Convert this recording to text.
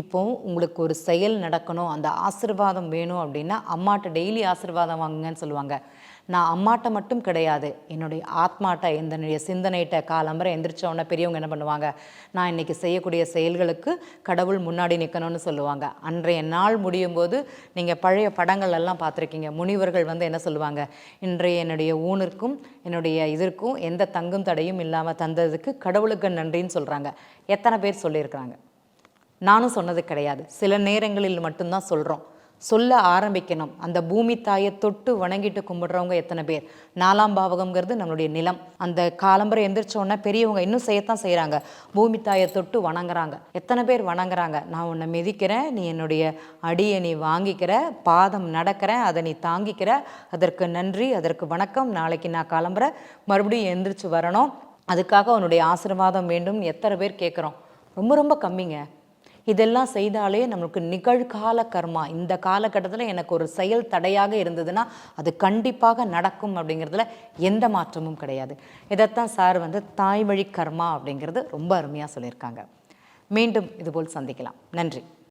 இப்போ உங்களுக்கு ஒரு செயல் நடக்கணும் அந்த ஆசிர்வாதம் வேணும் அப்படின்னா அம்மாட்ட டெய்லி ஆசீர்வாதம் வாங்குங்கன்னு சொல்லுவாங்க. நான் அம்மாட்ட மட்டும் கிடையாது. என்னுடைய ஆத்மாட்ட என்னுடைய சிந்தனைட்ட காலம்பரை எந்திரிச்சோடனே பெரியவங்க என்ன பண்ணுவாங்க? நான் இன்னைக்கு செய்யக்கூடிய செயல்களுக்கு கடவுள் முன்னாடி நிற்கணும்னு சொல்லுவாங்க. அன்றைய நாள் முடியும் போது நீங்கள் பழைய படங்கள் எல்லாம் பார்த்துருக்கீங்க. முனிவர்கள் வந்து என்ன சொல்லுவாங்க? இன்றைய என்னுடைய ஊனிற்கும் என்னுடைய இதற்கும் எந்த தங்கும் தடையும் இல்லாமல் தந்ததுக்கு கடவுளுக்கு நன்றின்னு சொல்கிறாங்க எத்தனை பேர் சொல்லியிருக்கிறாங்க? நானும் சொன்னது கிடையாது. சில நேரங்களில் மட்டும்தான் சொல்கிறோம் சொல்ல ஆரம்பிக்கணும். அந்த பூமி தாயை தொட்டு வணங்கிட்டு கும்பிடுறவங்க எத்தனை பேர்? நாலாம் பாவகம்ங்கிறது நம்மளுடைய நிலம். அந்த காலம்பரை எந்திரிச்ச உடனே பெரியவங்க இன்னும் செய்யத்தான் செய்கிறாங்க பூமி தாயை தொட்டு வணங்குறாங்க. எத்தனை பேர் வணங்குறாங்க? நான் உன்னை மிதிக்கிறேன். நீ என்னுடைய அடியை நீ வாங்கிக்கிற. பாதம் நடக்கிறேன் அதை நீ தாங்கிக்கிற. அதற்கு நன்றி. அதற்கு வணக்கம். நாளைக்கு நான் காலம்பரை மறுபடியும் எந்திரிச்சு வரணும். அதுக்காக உன்னுடைய ஆசீர்வாதம் வேண்டும். எத்தனை பேர் கேட்குறோம் ரொம்ப ரொம்ப கம்மிங்க. இதெல்லாம் செய்தாலே நம்மளுக்கு நிகழ்கால கர்மா. இந்த காலகட்டத்தில் எனக்கு ஒரு செயல் தடையாக இருந்ததுன்னா அது கண்டிப்பாக நடக்கும் அப்படிங்கிறதுல எந்த மாற்றமும் கிடையாது. இதைத்தான் சார் வந்து தாய் வழி கர்மா அப்படிங்கிறது ரொம்ப அருமையாக சொல்லியிருக்காங்க. மீண்டும் இதுபோல் சந்திக்கலாம். நன்றி.